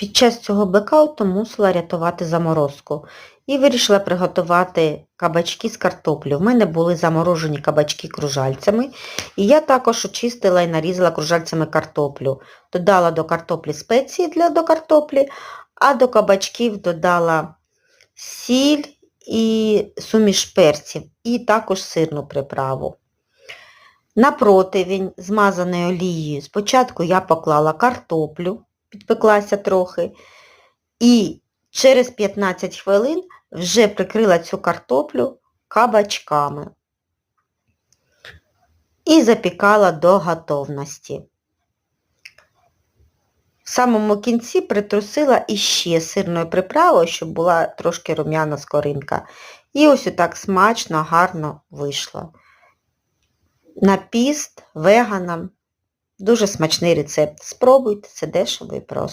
Під час цього блекауту мусила рятувати заморозку і вирішила приготувати кабачки з картоплі. В мене були заморожені кабачки кружальцями, і я також очистила і нарізала кружальцями картоплю. Додала до картоплі спеції для до картоплі, а до кабачків додала сіль і суміш перців, і також сирну приправу. На противень, змазаний олією, спочатку я поклала картоплю, підпеклася трохи, і через 15 хвилин вже прикрила цю картоплю кабачками і запікала до готовності. В самому кінці притрусила іще сирною приправою, щоб була трошки рум'яна скоринка. І ось отак смачно, гарно вийшло. На піст, веганам. Дуже смачний рецепт. Спробуйте, це дешево і просто.